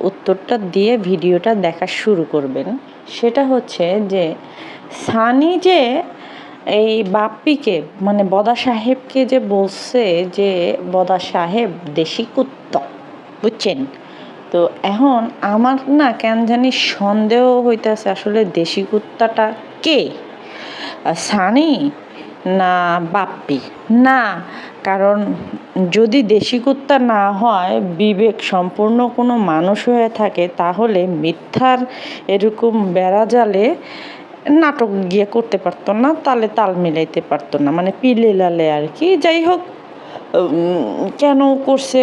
উত্তরটা দিয়ে ভিডিওটা দেখা শুরু করবেন। সেটা হচ্ছে যে, সানি যে এই বাপ্পিকে মানে বদা সাহেবকে যে বলছে যে, বদা সাহেব দেশি কুত্তা, বুঝছেন? তো এখন আমার না কেন জানি সন্দেহ হইতেছে আসলে দেশি কুত্তাটা কে? সানি না বাপ্পি? না কারণ যদি দেশি কুত্তা না হয়, বিবেক সম্পূর্ণ কোনো মানুষ হয়ে থাকে, তাহলে মিথ্যার এরকম বেড়া জালে নাটক গিয়ে করতে পারতো না, তালে তাল মিলাইতে পারতো না মানে পিলে লালে আর কি। যাই হোক কেন করছে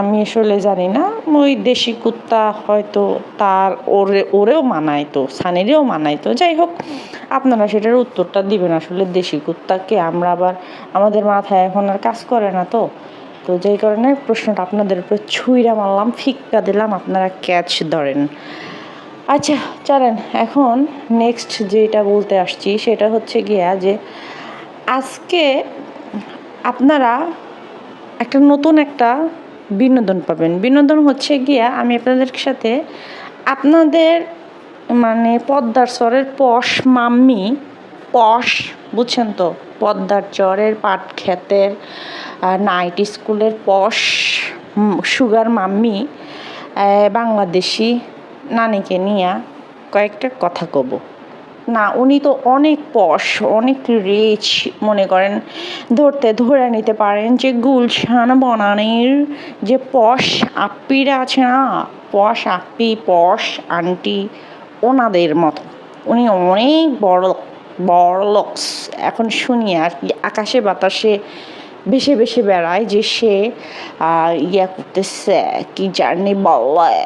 আমি আসলে জানি না। ওই দেশি কুত্তা হয়তো তার ওরে, ওরেও মানাইতো, সানিরেও মানাইতো। যাই হোক, আপনারা সেটার উত্তরটা দিবেন। আসলে দেশি কুত্তাকে আমরা আবার আমাদের মাথায় এখন আর কাজ করে না তো। তো যেই কারণে প্রশ্নটা আপনাদের উপরে ছুঁড়া মারলাম, ফিক্কা দিলাম, আপনারা ক্যাচ ধরেন। আচ্ছা চলেন, এখন নেক্সট যেটা বলতে আসছি, সেটা হচ্ছে গিয়া যে আজকে আপনারা একটা নতুন একটা বিনোদন পাবেন। বিনোদন হচ্ছে গিয়া আমি আপনাদের সাথে আপনাদের মানে পদ্মার চরের পশ মাম্মি, পশ, বুঝছেন তো? পদ্মার চরের পাট ক্ষেতের নাইট স্কুলের পশ সুগার মাম্মি বাংলাদেশি নানিকে নিয়ে কয়েকটা কথা কব। না, উনি তো অনেক পশ, অনেক রিচ মনে করেন, ধরতে, ধরে নিতে পারেন যে গুলশান বনানির যে পশ আপ্পিরা আছে না, পশ আপ্পি, পশ আন্টি, ওনাদের মতো। উনি অনেক বড় বড় লোকস। এখন শুনি আর কি, আকাশে বাতাসে বেশি বেশি বেড়ায় যে সে ইয়া করতেছে, কি জার্নি বলে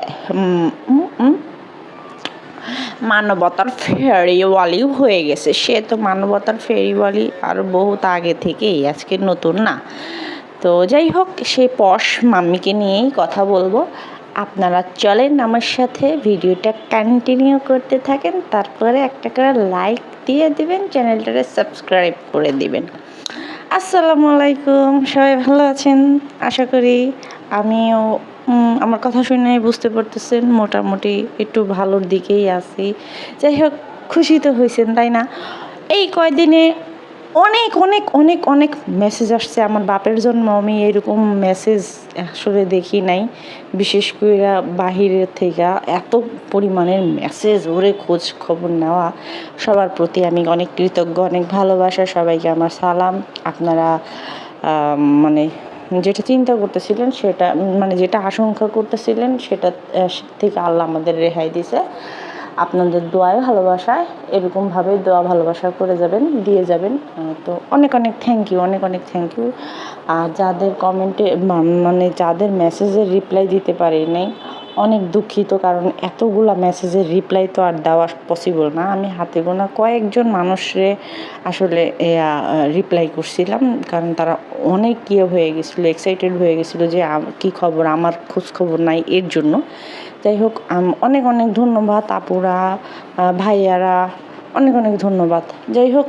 মানবতার ফেরিওয়ালি হয়ে গেছে। সে তো মানবতার ফেরিওয়ালি আর বহুত আগে থেকেই, আজকে নতুন না। তো যাই হোক সেই পশ মাম্মিকে নিয়েই কথা বলব। আপনারা চলেন আমার সাথে ভিডিওটা কন্টিনিউ করতে থাকেন, তারপরে একটা করে লাইক দিয়ে দিবেন, চ্যানেলটাকে সাবস্ক্রাইব করে দিবেন। আসসালামু আলাইকুম, সবাই ভালো আছেন? আশা করি আমিও আমার কথা শুনে বুঝতে পারতেছেন, মোটামুটি একটু ভালোর দিকেই আছি। যাই হোক, খুশি তো হয়েছেন তাই না? এই কয়দিনে অনেক অনেক অনেক অনেক মেসেজ আসছে। আমার বাপের জন্য আমি এরকম মেসেজ আসলে দেখি নাই। বিশেষ করে বাহিরের থেকে এত পরিমাণের মেসেজ ওরে খোঁজ খবর নেওয়া, সবার প্রতি আমি অনেক কৃতজ্ঞ, অনেক ভালোবাসা। সবাইকে আমার সালাম। আপনারা মানে যেটা চিন্তা করতেছিলেন সেটা মানে যেটা আশঙ্কা করতেছিলেন সেটা থেকে আল্লাহ আমাদের রেহাই দিছে। আপনাদের দোয়ায় ভালোবাসায়, এরকমভাবে দোয়া ভালোবাসা করে যাবেন, দিয়ে যাবেন। তো অনেক অনেক থ্যাংক ইউ অনেক অনেক থ্যাংক ইউ আর যাদের কমেন্টে মানে যাদের মেসেজের রিপ্লাই দিতে পারি নাই অনেক দুঃখিত, কারণ এতগুলা মেসেজের রিপ্লাই তো আর দেওয়া পসিবল না। আমি হাতে গোনা কয়েকজন মানুষরে আসলে রিপ্লাই করছিলাম, কারণ তারা অনেক ইয়ে হয়ে গেছিল এক্সাইটেড হয়ে গেছিল যে কী খবর? আমার খোঁজ খবর নাই এর জন্য। যাই হোক অনেক অনেক ধন্যবাদ আপুরা ভাইয়ারা, অনেক অনেক ধন্যবাদ। যাই হোক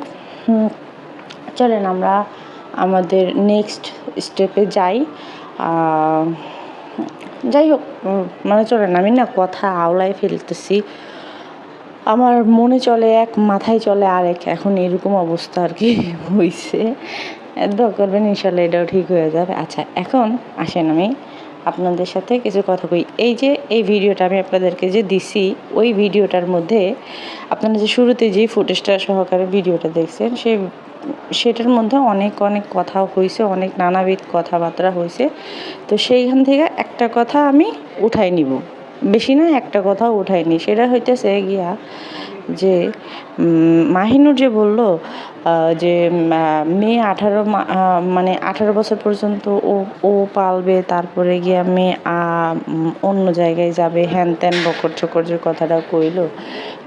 চলেন আমরা আমাদের নেক্সট স্টেপে যাই। যাই হোক মানে চলে না আমি না কথা আওলায় ফেলতেছি। আমার মনে চলে, এক মাথায় চলে আরেক এখন এরকম অবস্থা আর কি হয়েছে দোয়া করবেন, ইনশাল্লাহ এটাও ঠিক হয়ে যাবে। আচ্ছা এখন আসেন আমি। আপনাদের সাথে কিছু কথা কই। এই যে, এই ভিডিওটা আমি আপনাদেরকে যে দিছি, ওই ভিডিওটার মধ্যে আপনারা যে শুরুতে যে ফুটেজটা সহকারে ভিডিওটা দেখছেন, সে, সেটার মধ্যে অনেক অনেক কথা হয়েছে অনেক নানাবিধ কথাবার্তা হয়েছে তো সেইখান থেকে একটা কথা আমি উঠাই নিব। বেশি না, একটা কথাও উঠাইনি সেটা হইতেছে গিয়া যে মাহিনুর যে বলল যে মেয়ে আঠারো মানে আঠারো বছর পর্যন্ত ও ও পালবে, তারপরে গিয়ে মেয়ে অন্য জায়গায় যাবে, হ্যান ত্যান, বকর চকর যে কথাটা কইল,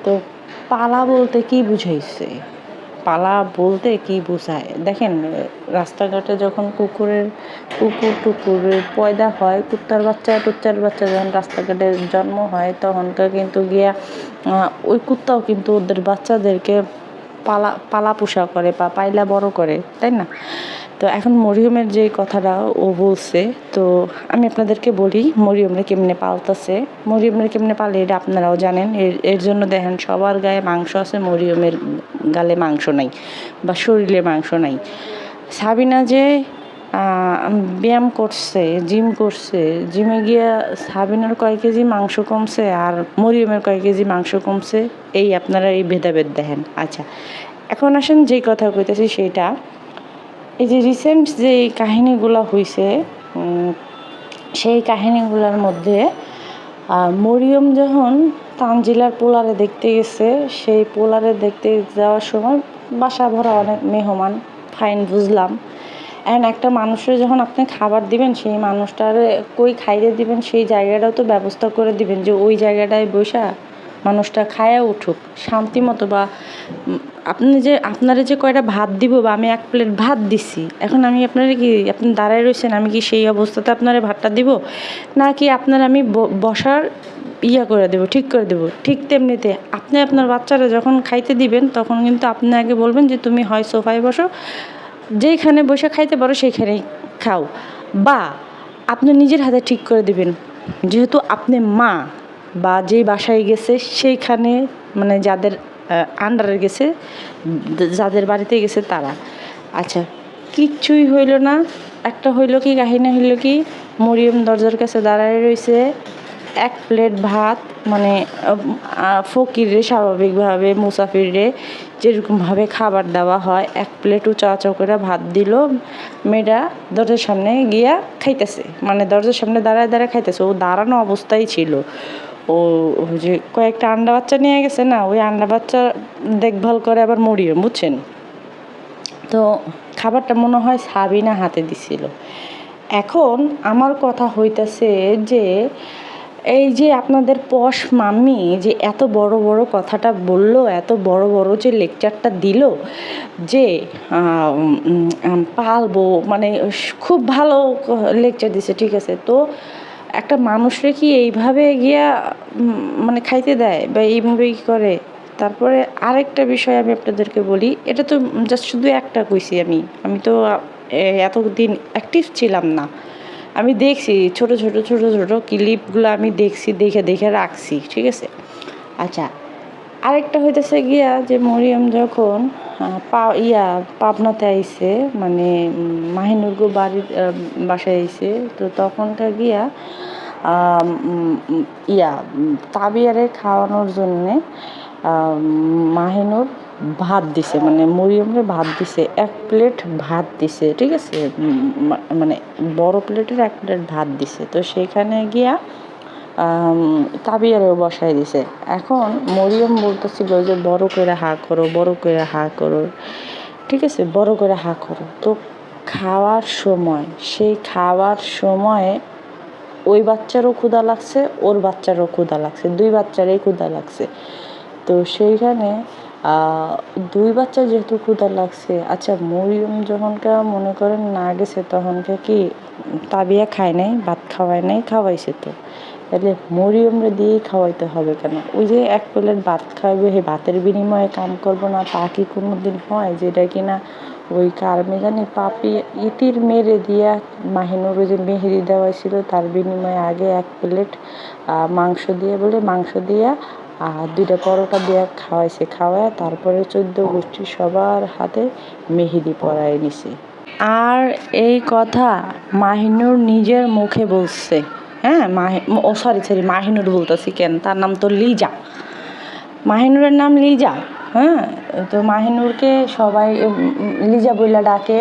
তো পালা বলতে কি বুঝাইছে? পালা বলতে কি বোঝায়? দেখেন রাস্তাঘাটে যখন কুকুরের, কুকুর টুকুরের পয়দা হয়, কুত্তার বাচ্চা, টুচ্চার বাচ্চা যখন রাস্তাঘাটে জন্ম হয়, তখনকার কিন্তু গিয়া ওই কুত্তাও কিন্তু ওদের বাচ্চাদেরকে পালা পালা পোষা করে বা পাইলা বড় করে, তাই না? তো এখন মরিয়মের যে কথাটা ও বলছে, তো আমি আপনাদেরকে বলি মরিয়মরে কেমনে পালতাছে। মরিয়মরে কেমনে পালে এটা আপনারাও জানেন। এর এর জন্য দেখেন সবার গায়ে মাংস আছে, মরিয়মের গালে মাংস নাই বা শরীরে মাংস নাই। সাবিনা যে ব্যায়াম করছে, জিম করছে, জিমে গিয়া সাবিনার কয় কেজি মাংস কমছে আর মরিয়মের কয় কেজি মাংস কমছে, এই আপনারা এই ভেদাভেদ দেখেন। আচ্ছা এখন আসেন যেই কথা কইতেছি সেইটা এই যে রিসেন্ট যে কাহিনীগুলো হয়েছে সেই কাহিনীগুলোর মধ্যে মরিয়ম যখন তানজিলার পোলারে দেখতে গেছে, সেই পোলারে দেখতে যাওয়ার সময় বাসা ভরা অনেক মেহমান ফাইন বুঝলাম। অ্যান্ড একটা মানুষের যখন আপনি খাবার দিবেন, সেই মানুষটার কই খাইয়ে দিবেন, সেই জায়গাটাও তো ব্যবস্থা করে দিবেন যে ওই জায়গাটায় বসা মানুষটা খায়া উঠুক, শান্তি মতো বা আপনি যে, আপনারা যে কয়টা ভাত দিব বা আমি এক প্লেট ভাত দিছি, এখন আমি আপনারা কি, আপনি দাঁড়ায় রয়েছেন আমি কি সেই অবস্থাতে আপনারা ভাতটা দিব? নাকি আপনার আমি বসার ইয়া করে দেবো, ঠিক করে দেবো? ঠিক তেমনিতে আপনি আপনার বাচ্চারা যখন খাইতে দিবেন, তখন কিন্তু আপনি আগে বলবেন যে, তুমি হয় সোফায় বসো, যেইখানে বসে খাইতে পারো, সেইখানেই খাও। বা, আপনি নিজের হাতে ঠিক করে দিবেন, যেহেতু আপনি মা বা যেই বাসায় গেছে, সেইখানে মানে যাদের আন্ডারে গেছে যাদের বাড়িতে গেছে তারা। আচ্ছা কিচ্ছুই হইল না। একটা হইল কি, কাহিনী হইল কি, মরিয়ম দরজার কাছে দাঁড়ায় রয়েছে এক প্লেট ভাত মানে ফকিরে স্বাভাবিকভাবে মুসাফিরে যেরকমভাবে খাবার দেওয়া হয়, এক প্লেট উঁচা করে ভাত দিল। মেয়েটা দরজার সামনে গিয়া খাইতেছে। মানে দরজার সামনে দাঁড়ায় দাঁড়ায় খাইতেছে। ও দাঁড়ানো অবস্থায় ছিল। ও যে কয়েকটা আন্ডা বাচ্চা নিয়ে গেছে না, ওই আন্ডা বাচ্চা দেখভাল করে আবার মরিয়ে বুঝছেন? তো খাবারটা মনে হয় সাবিনা হাতে দিছিল। এখন আমার কথা হইতাছে যে, এই যে আপনাদের পশ মাম্মি যে এত বড় বড় কথাটা বলল, এত বড় বড় যে লেকচারটা দিল যে পালবো মানে খুব ভালো লেকচার দিছে, ঠিক আছে? তো একটা মানুষরে কি এইভাবে গিয়া মানে খাইতে দেয় বা এইভাবে কি করে? তারপরে আরেকটা বিষয় আমি আপনাদেরকে বলি, এটা তো জাস্ট শুধু একটা কইছি আমি। আমি তো এতদিন অ্যাক্টিভ ছিলাম না। আমি দেখছি ছোট ছোট ছোট ছোট ক্লিপগুলো আমি দেখছি, দেখে দেখে রাখছি, ঠিক আছে? আচ্ছা আরেকটা হইতেছে গিয়া যে মরিয়ম যখন পা, ইয়া পাবনাতে আইছে মানে মাহিনুরগো বাড়ির বাসায় আইছে, তো তখনটা গিয়া ইয়া তাবিয়ারে খাওয়ানোর জন্যে মাহিনুর ভাত দিছে মানে মরিয়মরে ভাত দিছে, এক প্লেট ভাত দিছে, ঠিক আছে? মানে বড় প্লেটের এক প্লেট ভাত দিছে, তো সেইখানে গিয়া তাবিয়ারেও বসাই দিছে। এখন মরিয়ম বলতেছিল যে, বড় করে হা করো, বড় করে হা করো। ঠিক আছে? বড় করে হা করো। তো খাওয়ার সময়, সেই খাওয়ার সময়ে ওই বাচ্চারও ক্ষুধা লাগছে, ওর বাচ্চারও ক্ষুধা লাগছে, দুই বাচ্চারই ক্ষুধা লাগছে। তো সেইখানে দুই বাচ্চা যেহেতু ক্ষুধা লাগছে আচ্ছা মরিয়ম যখনকে মনে করেন না গেছে, তখনকে কি তাবিয়া খায় নাই, ভাত খাওয়ায় নাই, খাওয়াইছে তো? তাহলে মরিয়মরা দিয়েই খাওয়াইতে হবে কেন? ওই যে এক প্লেট ভাত খাওয়াবে সেই ভাতের বিনিময়ে কাম করব না, তা কি কোনো দিন হয় যেটা কিনা ওই কারমে জানি পাপি ইতির মেরে দিয়া মাহিনুর যে মেহেদি দেওয়া ছিল, তার বিনিময়ে আগে এক প্লেট মাংস দিয়ে বলে মাংস দিয়া আর দুইটা পরোটা দিয়ে খাওয়াইছে, খাওয়ায় তারপরে চোদ্দ গোষ্ঠী সবার হাতে মেহেদি পরায় নিছে। আর এই কথা মাহিনুর নিজের মুখে বলছে হ্যাঁ? মাহি, ও সরি সরি মাহিনুর বলতেছি কেন? তার নাম তো লিজা। মাহিনুরের নাম লিজা। হ্যাঁ তো মাহিনুরকে সবাই লিজা বইলা ডাকে।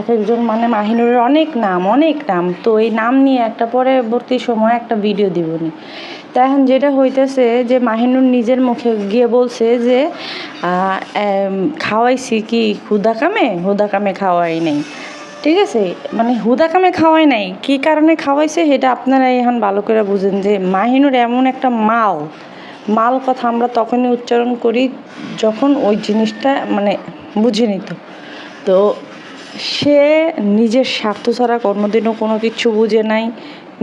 এক একজন মানে মাহিনুরের অনেক নাম অনেক নাম। তো এই নাম নিয়ে একটা পরবর্তী সময় একটা ভিডিও দিবনি তা এখন যেটা হইতেছে যে মাহিনুর নিজের মুখে গিয়ে বলছে যে খাওয়াইছি কি হুদা কামে হুদা কামে খাওয়াই নাই। ঠিক আছে? মানে হুদা কামে খাওয়াই নাই। কি কারণে খাওয়াইছে সেটা আপনারা এখন ভালো করে বুঝেন যে মাহিনুর এমন একটা মাল। মাল কথা আমরা তখনই উচ্চারণ করি যখন ওই জিনিসটা মানে বুঝে নিত। তো সে নিজের স্বার্থ ছাড়া কোনোদিনও কোনো কিছু বুঝে নাই,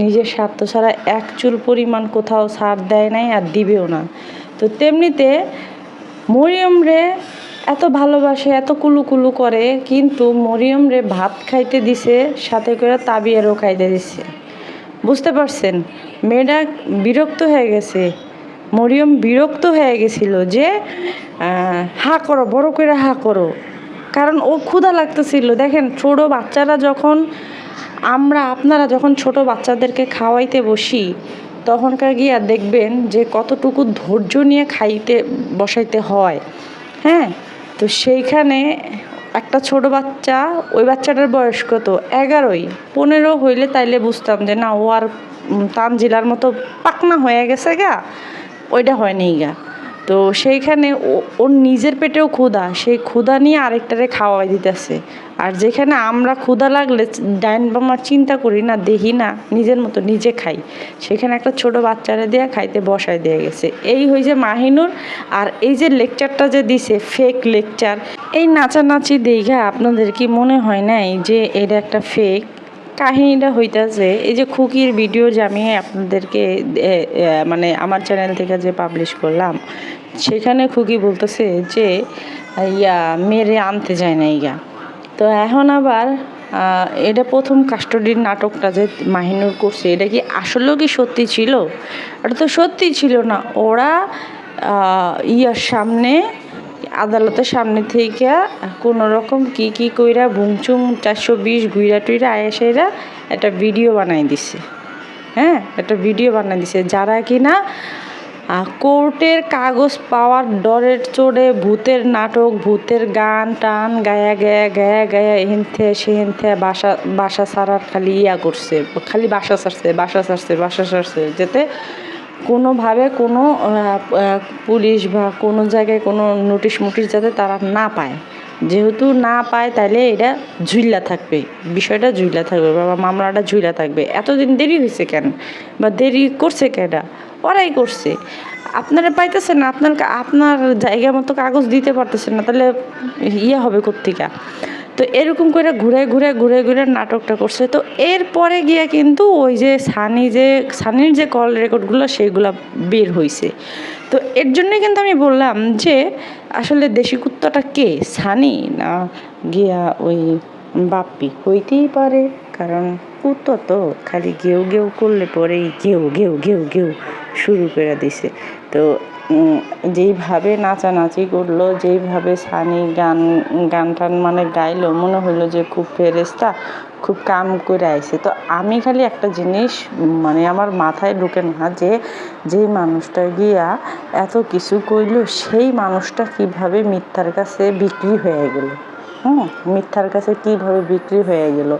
নিজের স্বার্থ ছাড়া এক চুল পরিমাণ কোথাও সার দেয় নাই আর দিবেও না। তো তেমনিতে মরিয়ম রে এত ভালোবাসে, এত কুলু কুলু করে, কিন্তু মরিয়ম রে ভাত খাইতে দিছে, সাথে করে তাবিয়ারও খাইতে দিছে। বুঝতে পারছেন? মেয়েটা বিরক্ত হয়ে গেছে। মরিয়ম বিরক্ত হয়ে গেছিল যে হা করো, বড় করে হা করো। কারণ ও ক্ষুধা লাগতেছিল। দেখেন, ছোট বাচ্চারা যখন, আমরা আপনারা যখন ছোট বাচ্চাদেরকে খাওয়াইতে বসি, তখনকার গিয়া দেখবেন যে, কতটুকু ধৈর্য নিয়ে খাইতে, বসাইতে হয়। হ্যাঁ? তো সেইখানে একটা ছোট বাচ্চা, ওই বাচ্চাটার বয়স কত? এগারোই। পনেরো হইলে তাইলে বুঝতাম যে, না, ও আর তানজিলার মতো পাকনা হয়ে গেছে গা। ওইটা হয়নি গা। তো সেইখানে ওর নিজের পেটেও ক্ষুধা। সেই ক্ষুধা নিয়ে আরেকটারে খাওয়াই দিতেছে। আর যেখানে আমরা ক্ষুধা লাগলে ডাইন বামা চিন্তা করি না, দেখি না, নিজের মতো নিজে খাই। সেখানে একটা ছোট বাচ্চারে দিয়ে খাইতে বসায় দিয়ে গেছে। এই হয়েছে মাহিনুর। আর এই যে লেকচারটা যে দিছে ফেক লেকচার এই নাচানাচি দেখা আপনাদের কি মনে হয় নাই যে এটা একটা ফেক কাহিনীটা হইতাছে, এই যে খুকির ভিডিও যে আমি আপনাদেরকে মানে আমার চ্যানেল থেকে যে পাবলিশ করলাম, সেখানে খুকি বলতেছে যে, ইয়া, মেরে আনতে যায় না ইয়া তো এখন আবার এটা প্রথম কাস্টডির নাটকটা যে মাহিনুর করছে, এটা কি আসলেও কি সত্যি ছিল? এটা তো সত্যি ছিল না। ওরা ইয়ার সামনে আদালতের সামনে থেকে কোনো রকম কি কি কইরা বুংচুং চারশো বিশ গুইরা টুইরা আয়াসাইরা একটা ভিডিও বানাই দিছে। হ্যাঁ একটা ভিডিও বানাই দিছে। যারা কি না কোর্টের কাগজ পাওয়ার ডরের চড়ে ভূতের নাটক, ভূতের গান টান গায়া গায়া গায়া গায়া এহেনথে সেহেনথে বাসা বাসা ছাড়ার খালি ইয়া করছে, খালি বাসা ছাড়ছে বাসা ছাড়ছে বাসা ছাড়ছে, যাতে কোনোভাবে কোনো পুলিশ বা কোনো জায়গায় কোনো নোটিশ মুটিশ যাতে তারা না পায়। যেহেতু না পায় তাহলে এটা ঝুইলা থাকবে। বিষয়টা ঝুইলা থাকবে বা মামলাটা ঝুইলা থাকবে। এতদিন দেরি হয়েছে কেন? বা দেরি করছে কেডা? ওরাই করছে। আপনারা পাইতেছেন না আপনার আপনার জায়গা মতো কাগজ দিতে পারতেছেন না তাহলে ইয়ে হবে কোত্থেকা? তো এরকম করে ঘুরে ঘুরে ঘুরে ঘুরে নাটকটা করছে। তো এরপরে গিয়ে কিন্তু ওই যে সানি যে, সানির যে কল রেকর্ডগুলো সেগুলো বের হয়েছে তো এর জন্যই কিন্তু আমি বললাম যে, আসলে দেশি কুত্তাটা কে? সানি না গিয়া ওই বাপ্পি? হইতেই পারে, কারণ কুত্তো তো খালি গেউ গেউ করলে পরেই গেউ গেউ গেউ গেউ শুরু করে দিছে। তো যেইভাবে নাচানাচি করল, যেইভাবে সানি গান গান টান মানে গাইলো, মনে হলো যে খুব ফেরেস্তা খুব কাম করে আইছে। তো আমি খালি একটা জিনিস মানে আমার মাথায় ঢুকে না যে যেই মানুষটা গিয়া এত কিছু কইলো, সেই মানুষটা কীভাবে মিথ্যার কাছে বিক্রি হয়ে গেল? হুম, মিথ্যার কাছে কীভাবে বিক্রি হয়ে গেল?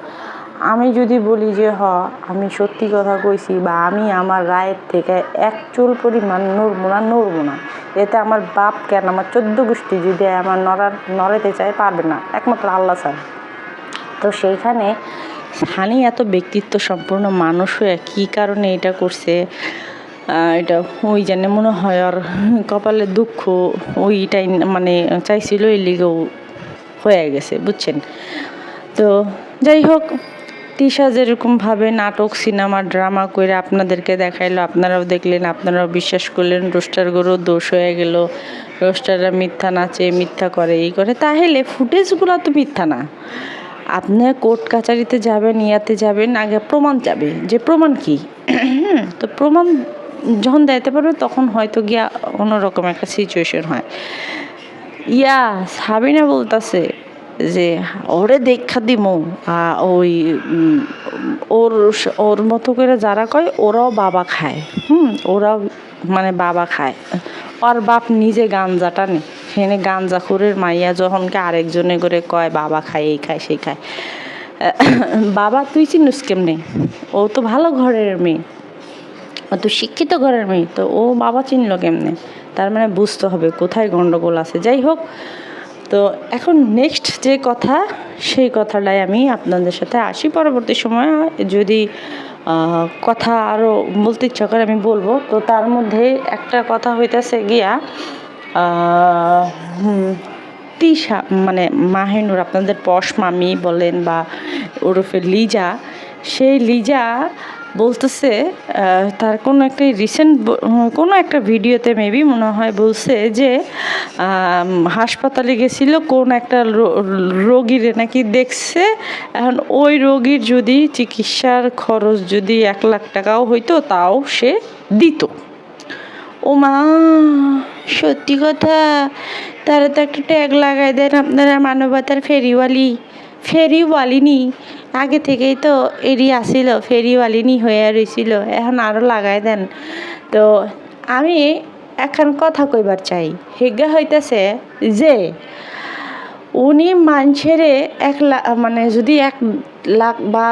আমি যদি বলি যে, হ, আমি সত্যি কথা কইছি বা আমি আমার রায়ের থেকে এক চুল পরিমাণ নড়বো না নড়বো না। এতে আমার বাপ কেন আমার চোদ্দ গোষ্ঠী যদি আমার নড়ার নড়াতে চায় পারবে না। একমাত্র আল্লাহ ছাড়া। তো সেইখানে হানি এত ব্যক্তিত্ব সম্পূর্ণ মানুষ হয়ে কী কারণে এটা করছে? এটা ওই জানে মনে হয় আর কপালে দুঃখ, ওইটাই মানে চাইছিল এই লিগেও হয়ে গেছে, বুঝছেন? তো যাই হোক তিশা যেরকমভাবে নাটক, সিনেমা, ড্রামা করে আপনাদেরকে দেখাইলো, আপনারাও দেখলেন, আপনারাও বিশ্বাস করলেন রোস্টার গরু দোষ হয়ে গেল, রোস্টাররা মিথ্যা নাচে, মিথ্যা করে, এই করে। তাহলে ফুটেজগুলো তো মিথ্যা না। আপনি কোর্ট কাচারিতে যাবেন, ইয়াতে যাবেন, আগে প্রমাণ যাবে যে প্রমাণ কি? তো প্রমাণ যখন দিতে পারবে, তখন হয়তো গিয়া অন্যরকম একটা সিচুয়েশন হয়। ইয়া, সাবিনা বলতাছে যে ওরে দিমু। আ, ওই ওর ওর মতো করে যারা কয় ওরাও বাবা খায়। হুম ওরাও মানে বাবা খায়। ওর বাপ নিজে গাঞ্জা টানে। সেখানে গাঞ্জা খুরের মাইয়া যখনকে আরেকজনে করে কয় বাবা খায় এই খায় সেই খায়। বাবা তুই চিনুস কেমনে? ও তো ভালো ঘরের মেয়ে। ও তো শিক্ষিত ঘরের মেয়ে। তো ও বাবা চিনলো কেমনে? তার মানে বুঝতে হবে কোথায় গণ্ডগোল আছে। যাই হোক তো এখন নেক্সট যে কথা, সেই কথাটাই আমি আপনাদের সাথে আসি পরবর্তী সময়। যদি কথা আরও বলতে ইচ্ছা করে আমি বলব। তো তার মধ্যে একটা কথা হইতেছে গিয়া তিশা মানে মাহিনুর আপনাদের পশ মামি বলেন বা ওরফে লিজা, সেই লিজা বলতেছে তার কোনো একটা রিসেন্ট কোনো একটা ভিডিওতে মেবি মনে হয় বলছে যে হাসপাতালে গেছিল, কোন একটা রোগীরে নাকি দেখছে। এখন ওই রোগীর যদি চিকিৎসার খরচ যদি এক লাখ টাকাও হইতো, তাও সে দিত। ও মা, সত্যি কথা? তারা তো একটা ট্যাগ লাগাই দেন আপনারা মানবতার ফেরিওয়ালি। ফেরিওয়ালিনি। আগে থেকেই তো এরি আসিল ফেরিওয়ালিনি হয়ে রয়েছিল এখন আরও লাগাই দেন। তো আমি এখন কথা কইবার চাই। হেগা হইতেছে যে, উনি মানুষেরে এক লাখ মানে যদি এক লাখ বা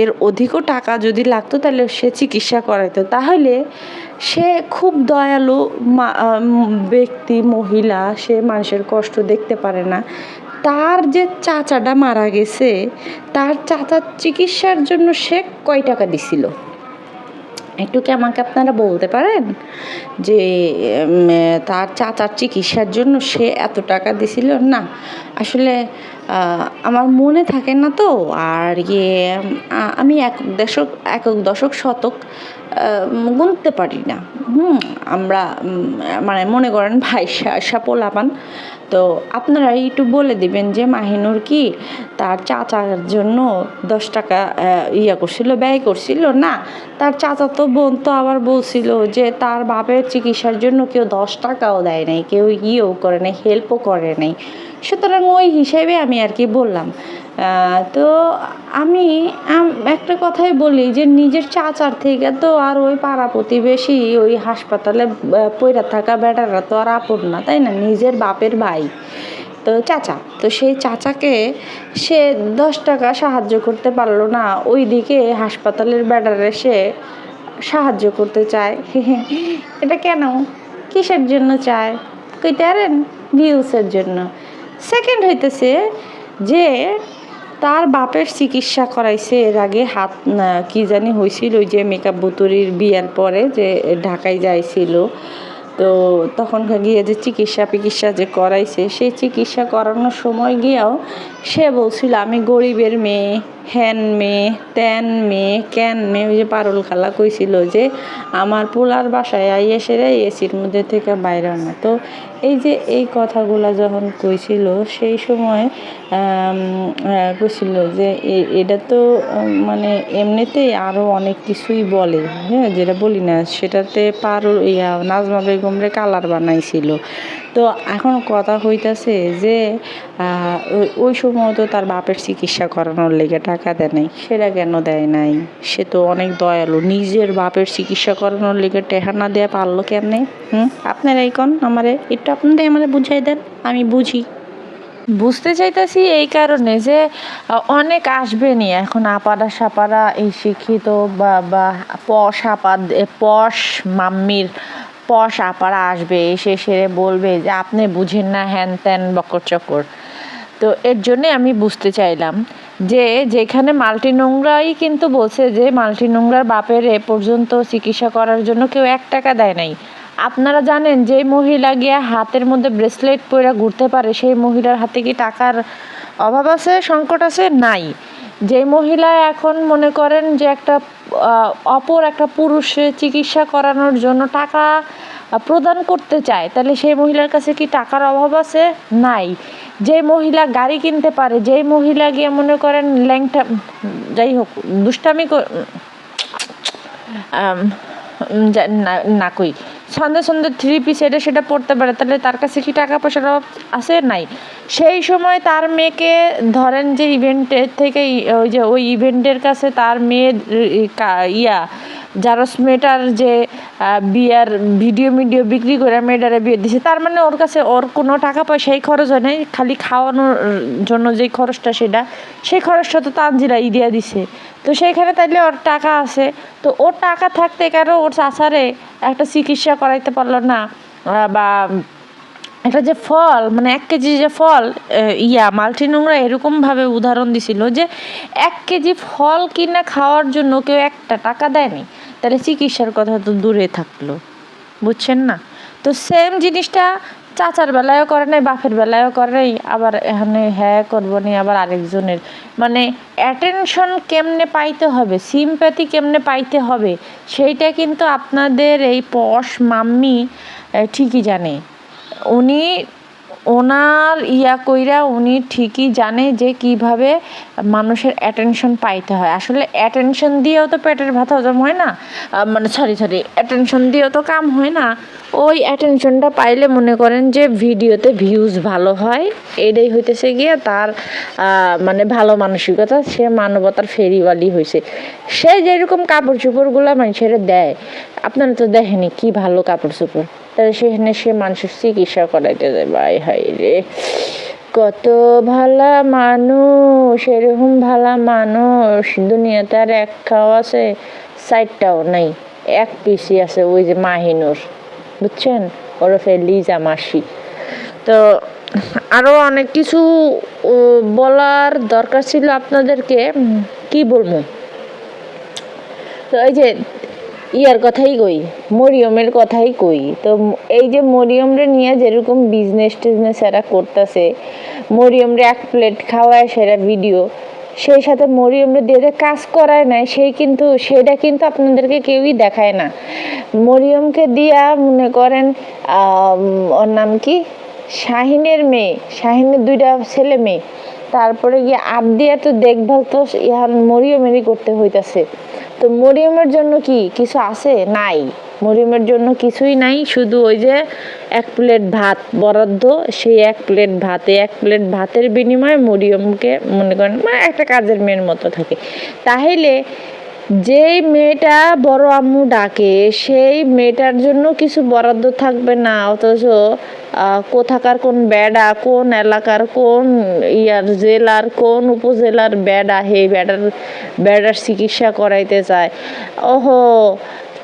এর অধিকও টাকা যদি লাগতো, তাহলে সে চিকিৎসা করাইতো। তাহলে সে খুব দয়ালু ব্যক্তি, মহিলা, সে মানুষের কষ্ট দেখতে পারে না। তার যে চাচাটা মারা গেছে, তার চাচার চিকিৎসার জন্য সে কয় টাকা দিছিল? একটু কি আমাকে আপনারা বলতে পারেন যে তার চাচার চিকিৎসার জন্য সে এত টাকা দিছিল? না, আসলে আমার মনে থাকে না তো, আর ইয়ে আমি এক দশক, একক দশক, শতক গুনতে পারি না। হুম, আমরা মানে মনে করেন ভাই সাপোলাপান তো আপনারা একটু বলে দিবেন যে মাহিনুর কি তার চাচার জন্য দশ টাকা ইয়ে করছিল, ব্যয় করছিল? না, তার চাচা তো বোন তো আবার বলছিল যে তার বাপের চিকিৎসার জন্য কেউ দশ টাকাও দেয় নাই, কেউ ইয়েও করে নাই হেল্পও করে নাই। সুতরাং ওই হিসেবে আমি আর কি বললাম। তো আমি একটা কথাই বলি যে নিজের চাচার থেকে তো আর ওই পাড়া প্রতিবেশী ওই হাসপাতালে পইরা থাকা বেটারা তো আর আপন না, তাই না? নিজের বাপের ভাই। তো চাচা, তো সেই চাচাকে সে দশ টাকা সাহায্য করতে পারল না, ওইদিকে হাসপাতালের বেটারে সে সাহায্য করতে চায়। এটা কেন? কিসের জন্য চায়? কইতে পারেন? ভিউসের জন্য। সেকেন্ড হইতেছে যে তার বাপের চিকিৎসা করাইছে। এর আগে হাত কি জানি হয়েছিল ওই যে মেকআপ বুতুরির বিয়ার পরে যে ঢাকায় যাইছিল। তো তখন গিয়ে যে চিকিৎসা পিকিৎসা যে করাইছে, সেই চিকিৎসা করানোর সময় গিয়েও সে বলছিল, আমি গরিবের মেয়ে হ্যান মেয়ে ত্যান মেয়ে ক্যান মেয়ে? ওই যে পারুল খালা কইছিল যে, আমার পোলার বাসায় আইয়ে সেরে এসির মধ্যে থেকে বাইরে না। তো এই যে এই কথাগুলো যখন কইছিল, সেই সময় কইছিল যে এটা তো মানে এমনিতেই আরও অনেক কিছুই বলে। হ্যাঁ যেটা বলি না, সেটাতে পারুল, ইয়া, নাজমা বেগমরে কালার বানাইছিল। তো এখন কথা হইতাছে যে ওই- সময় তো তার বাপের চিকিৎসা করানোর লেগে টাকা দেয় নাই। সেটা কেন দেয় নাই? সে তো অনেক দয়ালু। নিজের বাপের চিকিৎসা করানোর লেগে টেহা না দেয়া পারল কেমনে? হুম? আপনারা এই কন? আমারে একটু আপনারাই আমারে বুঝাই দেন, আমি বুঝি। বুঝতে চাইতেছি এই কারণে যে অনেক আসবেনি এখন আপারা সাপারা এই শিক্ষিত বা পশ আপা পশ মাম্মির পশ আপারা আসবে, এসে সেরে বলবে যে, আপনি বুঝেন না, হ্যান ত্যান, বকর চকর। তো এর জন্যে আমি বুঝতে চাইলাম যে, যেখানে মাল্টি নোংরাই কিন্তু বলছে যে, মাল্টি নোংরার বাপের এ পর্যন্ত চিকিৎসা করার জন্য কেউ এক টাকা দেয় নাই। আপনারা জানেন যে, মহিলা গিয়া হাতের মধ্যে ব্রেসলেট পরে ঘুরতে পারে, সেই মহিলার হাতে কি টাকার অভাব আছে, সংকট আছে? নাই। যে মহিলা এখন মনে করেন যে একটা অপর একটা পুরুষের চিকিৎসা করানোর জন্য টাকা প্রদান করতে চায়, তাহলে সেই মহিলার কাছে কি টাকার অভাব আছে? নাই। যে মহিলা গাড়ি কিনতে পারে যেই মহিলা গিয়ে মনে করেন ল্যাংটা, যাই হোক, দুষ্টামি যা- না কই। সন্ধ্যে সন্ধ্যে থ্রি পিস এটা সেটা পড়তে পারে। তাহলে তার কাছে কি টাকা পয়সার অভাব আছে? নাই। সেই সময় তার মেয়েকে ধরেন যে ইভেন্টের থেকে ওই যে ওই ইভেন্টের কাছে তার মেয়ের ইয়া জারস মেয়েটার যে বিয়ার ভিডিও মিডিও বিক্রি করে মেয়েটারে বিয়ে দিছে, তার মানে ওর কাছে ওর কোনো টাকা পয়সাই খরচ হয় নাই, খালি খাওয়ানোর জন্য যে খরচটা সেটা, সেই খরচটা তো তানজিরাই দিয়া দিছে। তো সেইখানে তাইলে ওর টাকা আছে, তো ওর টাকা থাকতে কারও ওর চাচারে একটা চিকিৎসা করাইতে পারল না বা একটা যে ফল মানে এক কেজি যে ফল ইয়া, মাল্টি নোংরা এরকমভাবে উদাহরণ দিছিল যে এক কেজি ফল কিনে খাওয়ার জন্য কেউ একটা টাকা দেয়নি। তাহলে চিকিৎসার কথা তো দূরে থাকল, বুঝছেন না? তো সেম জিনিসটা চাচার বেলায়ও করে নাই, বাপের বেলায়ও করে নাই, আবার এখানে হ্যাঁ করব নি, আবার আরেকজনের। মানে অ্যাটেনশন কেমনে পাইতে হবে সিম্প্যাথি কেমনে পাইতে হবে, সেইটা কিন্তু আপনাদের এই পশ মাম্মি ঠিকই জানে। উনি ওনার ইয়া কইরা উনি ঠিকই জানে যে কীভাবে মানুষের অ্যাটেনশন পাইতে হয়। আসলে অ্যাটেনশন দিয়েও তো পেটের ভাত হজম হয় না মানে সরি সরি অ্যাটেনশন দিয়েও তো কাম হয় না। ওই অ্যাটেনশনটা পাইলে মনে করেন যে ভিডিওতে ভিউজ ভালো হয়, এটাই হইতেছে গিয়ে তার মানে ভালো মানসিকতা, সে মানবতার ফেরিওয়ালি হয়েছে সে যেরকম কাপড় চোপড়গুলো মানুষের দেয়, আপনারা তো দেখেনি কি ভালো কাপড় চোপড়। তাহলে সেখানে সে মানুষের চিকিৎসা করাইতে যায়। ভাই হাই রে। কত ভালা মানুষ, এরকম ভালা মানুষ। দুনিয়াতে আর এক খাওয়া আছে সাইডটাও নাই। এক পিসি আছে ওই যে মাহিনুর, বুঝছেন? ওরফে লিজা মাসি। তো আরও অনেক কিছু বলার দরকার ছিল আপনাদেরকে। কি বলব? তো এই যে ইয়ার কথাই কই, মরিয়মের কথাই কই। তো এই যে মরিয়মরে নিয়ে যেরকম বিজনেস টিজনেস এরা করতেছে, মরিয়মরে এক প্লেট খাওয়ায় সেরা ভিডিও সেই সাথে মরিয়মরে দিয়ে যে কাজ করায় নাই, সেই কিন্তু, সেটা কিন্তু আপনাদেরকে কেউই দেখায় না। মরিয়মকে দিয়া মনে করেন ওর নাম কি? শাহিনের মেয়ে, শাহিনের দুইটা ছেলে মেয়ে। তারপরে গিয়ে আবদিয়া তো দেখভাল তো ইহার মরিয়মেরই করতে হইতাছে। তো মরিয়মের জন্য কি কিছু আছে? নাই। মরিমের জন্য কিছুই নাই, শুধু ওই যে এক প্লেট ভাত বরাদ্দ, সেই এক প্লেট ভাতে। এক প্লেট ভাতের বিনিময়ে মরিয়মকে মনে করেন মানে একটা কাজের মেয়ের মতো থাকে। তাহলে যেই মেয়েটা বড় আম্মু ডাকে, সেই মেয়েটার জন্য কিছু বরাদ্দ থাকবে না, অথচ কোথাকার কোন বেডা, কোন এলাকার কোন ইয়ার জেলার, কোন উপজেলার বেডা হে বেডার বেডার চিকিৎসা করাইতে চায়। ওহো,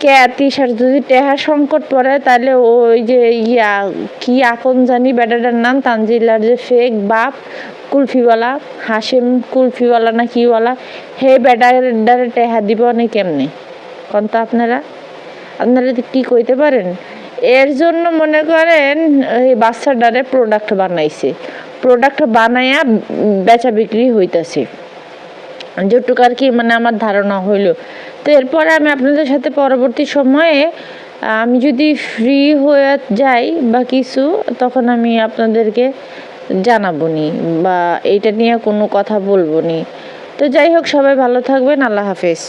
কে তিসার যদি টেহা সংকট পড়ে তাহলে ওই যে ইয়া, কি এখন জানি বেডাটার নাম, তানজিলার যে ফেক বাপ কুলফিওয়ালা হাসিম কুলফিওয়ালা না কিওয়ালা, হে বেডার টেহা দিব না কেমনে? কোন তো আপনারা? আপনারা কি কইতে পারেন? এর জন্য মনে করেন, এই বাচ্চাটারে প্রোডাক্ট বানাইছে। প্রোডাক্ট বানাইয়া বেচা বিক্রি হইতাছে। যেটুকু আর কি মানে আমার ধারণা হইল। তো এরপরে আমি আপনাদের সাথে পরবর্তী সময়ে, আমি যদি ফ্রি হয়ে যাই বা কিছু, তখন আমি আপনাদেরকে জানাব নি বা এইটা নিয়ে কোনো কথা বলব তো যাই হোক, সবাই ভালো থাকবেন, আল্লাহ হাফেজ।